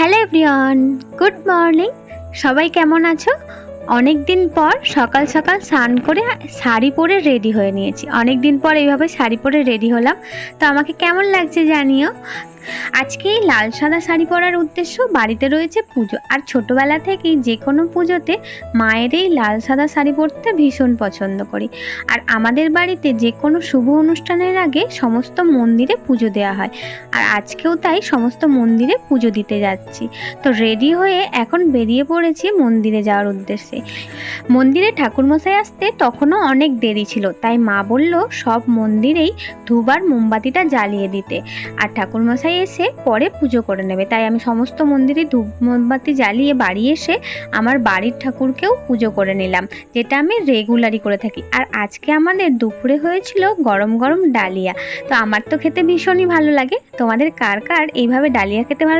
Hello everyone, good morning. সবাই কেমন আছো? অনেক দিন পর সকাল সকাল স্নান করে শাড়ি পরে রেডি হয়ে নিয়েছি। অনেক দিন পর এইভাবে শাড়ি পরে রেডি হলাম। তো আমাকে কেমন লাগছে জানিও? আজকে এই লাল সাদা শাড়ি পরার উদ্দেশ্য বাড়িতে রয়েছে পুজো। আর ছোটোবেলা থেকেই যে কোনো পুজোতে মায়ের এই লাল সাদা শাড়ি পরতে ভীষণ পছন্দ করি। আর আমাদের বাড়িতে যে কোনো শুভ অনুষ্ঠানের আগে সমস্ত মন্দিরে পুজো দেওয়া হয়। আর আজকেও তাই সমস্ত মন্দিরে পুজো দিতে যাচ্ছি। তো রেডি হয়ে এখন বেরিয়ে পড়েছি মন্দিরে যাওয়ার উদ্দেশ্যে। মন্দিরে ঠাকুরমশাই আসতে তখনও অনেক দেরি ছিল। তাই মা বলল, সব মন্দিরেই ধূবার মোমবাতিটা জ্বালিয়ে দিতে। আর ঠাকুরমশাই এসে পরে পুজো করে নেবে। তাই আমি সমস্ত মন্দিরে ধূপ মোমবাতি জ্বালিয়ে বাড়ি এসে আমার বাড়ির ঠাকুরকেও পুজো করে নিলাম, যেটা আমি রেগুলারই করে থাকি। আর আজকে আমাদের দুপুরে হয়েছিল গরম গরম ডালিয়া। তো আমার তো খেতে ভীষণই ভালো লাগে। তোমাদের কার কার এইভাবে ডালিয়া খেতে ভালো